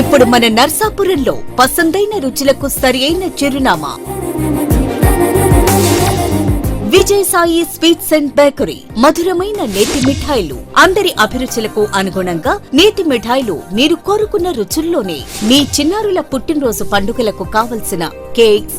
ఇప్పుడు మన నర్సాపురంలో పసందైన రుచులకు సరియైన చిరునామా. Vijay Sai sweets and bakery మధురమైన నేతి మిఠాయిలు. అందరి అభిరుచులకు అనుగుణంగా నేతి మిఠాయిలు మీరు కోరుకున్న రుచుల్లోనే మీ చిన్నారుల పుట్టినరోజు పండుగలకు కావలసిన cakes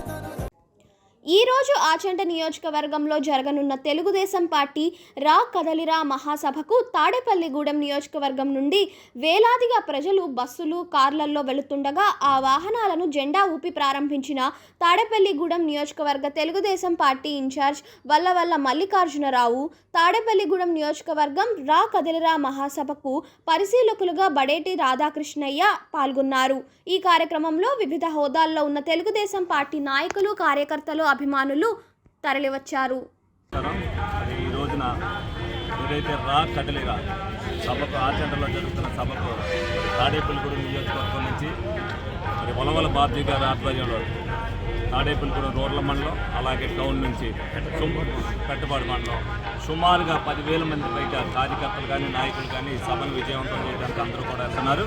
ఈరోజు ఆచంట నియోజకవర్గంలో జరగనున్న తెలుగుదేశం పార్టీ రా కదలిరా మహాసభకు తాడేపల్లిగూడెం నియోజకవర్గం నుండి వేలాదిగా ప్రజలు బస్సులు కార్లల్లో వెళుతుండగా ఆ వాహనాలను జెండా ఊపి ప్రారంభించిన తాడేపల్లిగూడెం నియోజకవర్గ తెలుగుదేశం పార్టీ ఇన్ఛార్జ్ వల్లవల్ల మల్లికార్జునరావు తాడేపల్లిగూడెం నియోజకవర్గం రా కదలిరా మహాసభకు పరిశీలకులుగా బడేటి రాధాకృష్ణయ్య పాల్గొన్నారు. ఈ కార్యక్రమంలో వివిధ హోదాల్లో ఉన్న తెలుగుదేశం పార్టీ నాయకులు కార్యకర్తలు అభిమానులు తరలివచ్చారు. ఈ రోజున ఏదైతే రా కదలిరా సభకు ఆచరణలో జరుగుతున్న సభకు తాడేపల్లిగూడెం నియోజకవర్గం నుంచి మరి వలవల బాబ్జీ గారి ఆధ్వర్యంలో తాడేపల్లిగూడెం రోడ్ల మండలం అలాగే టౌన్ నుంచి కట్టుబాటు మండలం. సుమారుగా పదివేల మంది బయట కార్యకర్తలు కానీ నాయకులు కానీ సభను విజయవంతం చేయడానికి అందరూ కూడా వస్తున్నారు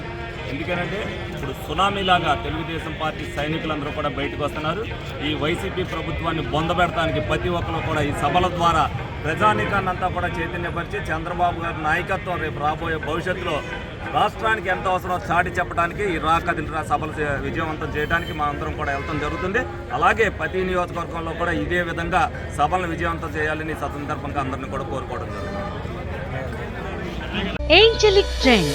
ఎందుకంటే ఇప్పుడు సునామీలాగా తెలుగుదేశం పార్టీ సైనికులందరూ కూడా బయటకు వస్తున్నారు. ఈ వైసీపీ ప్రభుత్వాన్ని బొందబెడటానికి ప్రతి ఒక్కరు కూడా ఈ సభల ద్వారా ప్రజానీకాన్ని అంతా కూడా చైతన్యపరిచి చంద్రబాబు గారి నాయకత్వం రేపు రాబోయే భవిష్యత్తులో రాష్ట్రానికి ఎంత అవసరమో చాటి చెప్పడానికి ఈ రా కదిలిరా సభలు విజయవంతం చేయడానికి మా అందరం కూడా వెళ్తాం జరుగుతుంది. అలాగే ప్రతి నియోజకవర్గంలో కూడా ఇదే విధంగా సభలను విజయవంతం చేయాలని సందర్భంగా అందరిని కూడా కోరుకోవడం జరుగుతుంది. Angelic trend